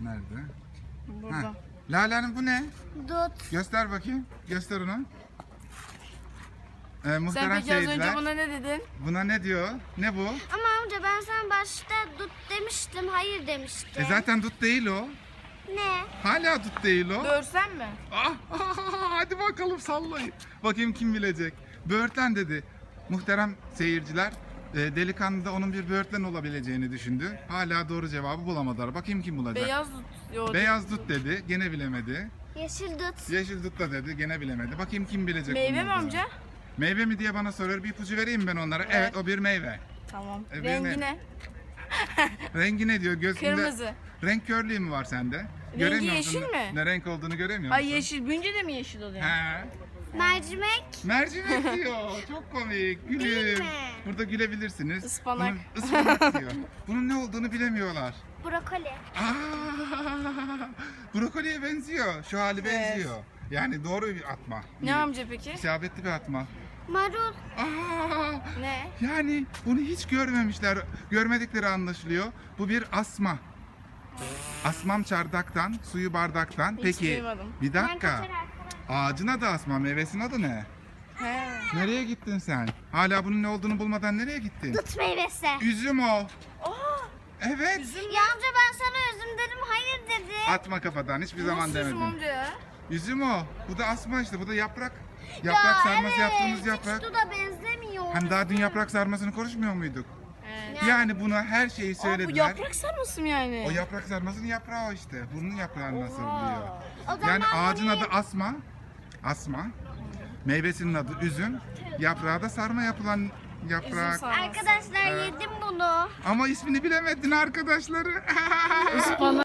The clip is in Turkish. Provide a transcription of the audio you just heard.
Nerede? Burada. Ha. Lale'nin bu ne? Dut. Göster bakayım. Göster onu. Ee, Sen muhterem peki az seyirciler. önce buna ne dedin? Buna ne diyor? Ne bu? Ama amca ben sana başta dut demiştim. Hayır demiştim. E zaten dut değil o. Ne? Hala dut değil o. Dörsen mi? Ah, ah, ah, hadi bakalım sallayın. Bakayım kim bilecek. Böğürtlen dedi. Muhterem seyirciler. E, delikanlı da onun bir böğürtlen olabileceğini düşündü. Hala doğru cevabı bulamadılar. Bakayım kim bulacak. Beyaz dut. Yo, Beyaz dut dedi. Gene bilemedi. Yeşil dut. Yeşil dut da dedi. Gene bilemedi. Bakayım kim bilecek. Meyve mi amca? Meyve mi diye bana soruyor. Bir ipucu vereyim ben onlara. Evet, o bir meyve. Tamam. E, Rengi benim- ne? Rengi ne diyor? Gözünde Kırmızı. renk körlüğü mü var sende? Rengi Göremiyor yeşil musun? mi? Ne renk olduğunu göremiyor Ay musun? yeşil. Büyünce de mi yeşil oluyor? He. Mercimek. Mercimek diyor. Çok komik. Mi? Burada gülebilirsiniz. Ispanak. Bunun, ıspanak diyor. Bunun ne olduğunu bilemiyorlar. Brokoli. Aa, brokoliye benziyor. Şu hali benziyor. Yani doğru bir atma. Ne amca peki? İsabetli bir atma. Marul. Aa, Ne? yani bunu hiç görmemişler. Görmedikleri anlaşılıyor. Bu bir asma. Asmam çardaktan, suyu bardaktan. Hiç Peki duymadım. bir Ben dakika. arkadaş. Ağacın adı asma, meyvesinin adı ne? He. Nereye gittin sen? Hala bunun ne olduğunu bulmadan nereye gittin? Dut meyvesi. Üzüm o. Evet. Ya amca ben sana üzüm dedim. Hayır dedi. Atma kafadan hiçbir zaman Nasıl üzüm demedim. ya? Üzüm o. Bu da asma işte. Bu da yaprak. Yaprak sarması yaptığımız yaprak. Hiç duda benzemiyor. Hani daha dün yaprak sarmasını konuşmuyor muyduk? He. Yani buna her şeyi Aa, bu söylediler. yaprak sarması mı yani? O yaprak sarmasının yaprağı o işte. Bunun yaprağını nasıl Oha. biliyor? O zaman Yani ağacın bunu- adı asma. Asma. Meyvesinin adı üzüm. Yaprağı da sarma yapılan yaprak. Arkadaşlar yedim bunu. Ama ismini bilemedin arkadaşları. Ispanak.